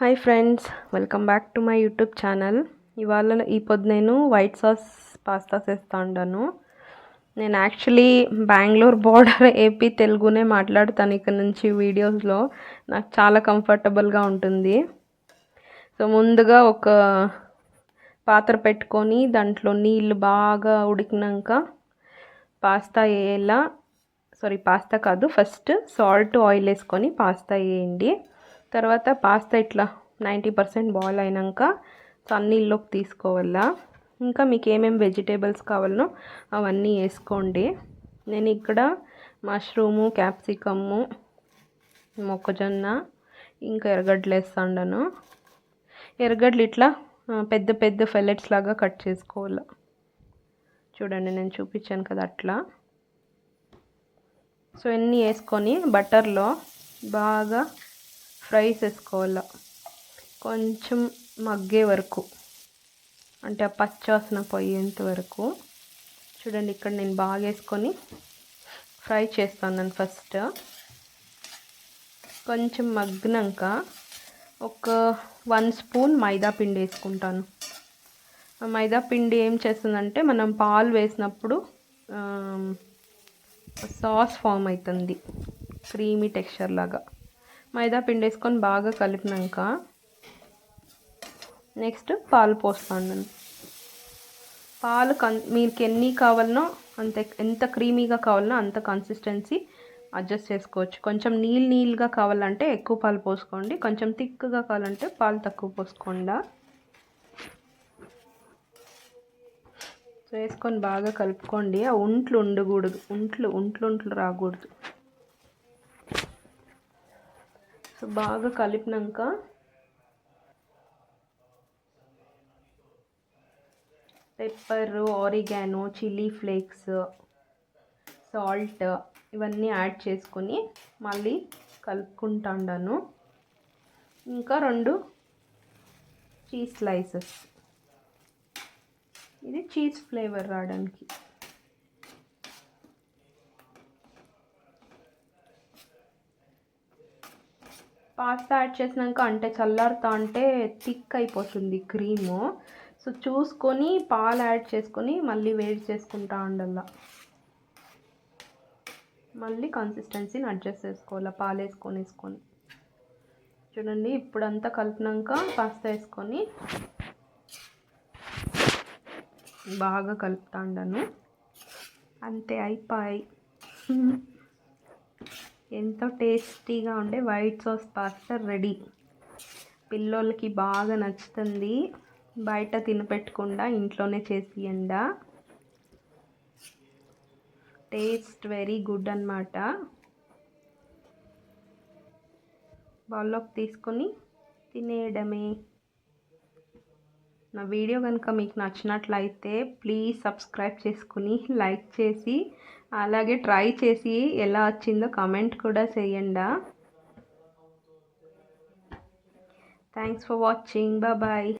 Hi friends welcome back to my YouTube channel ఇవాళ ఈ పొద్దు నేను వైట్ సాస్ పాస్తా చేస్తా ఉండాను. నేను యాక్చువల్లీ బెంగళూరు బోర్డర్ ఏపీ తెలుగునే మాట్లాడుతాను ఇక్కడ నుంచి వీడియోస్లో నాకు చాలా కంఫర్టబుల్గా ఉంటుంది. సో ముందుగా ఒక పాత్ర పెట్టుకొని దాంట్లో నీళ్ళు బాగా ఉడికినాక పాస్తా వేయాల? సారీ పాస్తా కాదు ఫస్ట్ సాల్ట్ ఆయిల్ వేసుకొని పాస్తా వేయండి. తర్వాత పాస్తా ఇట్లా నైంటీ పర్సెంట్ బాయిల్ అయినాక సన్నీళ్ళలోకి తీసుకోవాలా. ఇంకా మీకు ఏమేమి వెజిటేబుల్స్ కావాలనో అవన్నీ వేసుకోండి. నేను ఇక్కడ మష్రూము క్యాప్సికము మొక్కజొన్న ఇంకా ఎర్రగడ్డలు వేస్తాను ఎర్రగడ్డలు ఇట్లా పెద్ద పెద్ద ఫెల్లెట్స్ లాగా కట్ చేసుకోవాలి. చూడండి నేను చూపించాను కదా అట్లా. సో ఎన్ని వేసుకొని బటర్లో బాగా ఫ్రై చేసుకోవాల కొంచెం మగ్గే వరకు. అంటే ఆ పచ్చాసన పోయేంత వరకు. చూడండి ఇక్కడ నేను బాగా వేసుకొని ఫ్రై చేస్తాను నేను ఫస్ట్. కొంచెం మగ్గినాక ఒక వన్ స్పూన్ మైదా పిండి వేసుకుంటాను. మైదా పిండి ఏం చేస్తుందంటే మనం పాలు వేసినప్పుడు సాస్ ఫామ్ అవుతుంది క్రీమీ టెక్స్చర్ లాగా. మైదా పిండి వేసుకొని బాగా కలిపినాక నెక్స్ట్ పాలు పోస్తాను పాలు కన్ మీకు ఎన్ని కావాలనో అంత ఎంత క్రీమీగా కావాలనో అంత కన్సిస్టెన్సీ అడ్జస్ట్ చేసుకోవచ్చు. కొంచెం నీళ్ళు నీళ్ళుగా కావాలంటే ఎక్కువ పాలు పోసుకోండి. కొంచెం థిక్గా కావాలంటే పాలు తక్కువ పోసుకోండి. సో వేసుకొని బాగా కలుపుకోండి. ఆ ఉంట్లు ఉండకూడదు. ఉంట్లు ఉంట్లు ఉంట్లు రాకూడదు. సో బాగా కలిపినాక pepper oregano chilli flakes salt ఇవన్నీ యాడ్ చేసుకొని మళ్ళీ కలుపుకుంటాను ఇంకా రెండు చీజ్ స్లైసెస్. ఇది చీజ్ ఫ్లేవర్ రావడానికి. పాస్తా యాడ్ చేసినాక అంటే చల్లారుతా అంటే థిక్ అయిపోతుంది క్రీము సో చూసుకొని పాలు యాడ్ చేసుకొని మళ్ళీ వేడి చేసుకుంటా ఉండల్లా మళ్ళీ కన్సిస్టెన్సీని అడ్జస్ట్ చేసుకోవాలి పాలు వేసుకొని వేసుకొని. చూడండి ఇప్పుడంతా కలిపినాక పాస్తా వేసుకొని బాగా కలుపుతా ఉండను. అంతే అయిపోయి. ఎంతో టేస్టీగా ఉండే వైట్ సాస్ పాస్తా రెడీ. పిల్లోళ్ళకి బాగా నచ్చుతుంది. బయట తినపెట్టకుండా ఇంట్లోనే చేసి ఎండ టేస్ట్ వెరీ గుడ్ అనమాట బౌల్లోకి తీసుకొని తినేయడమే. నా వీడియో కనుక మీకు నచ్చినట్లయితే ప్లీజ్ సబ్స్క్రైబ్ చేసుకుని లైక్ చేసి అలాగే ట్రై చేసి ఎలా వచ్చిందో కామెంట్ కూడా చేయండి. Thanks for watching bye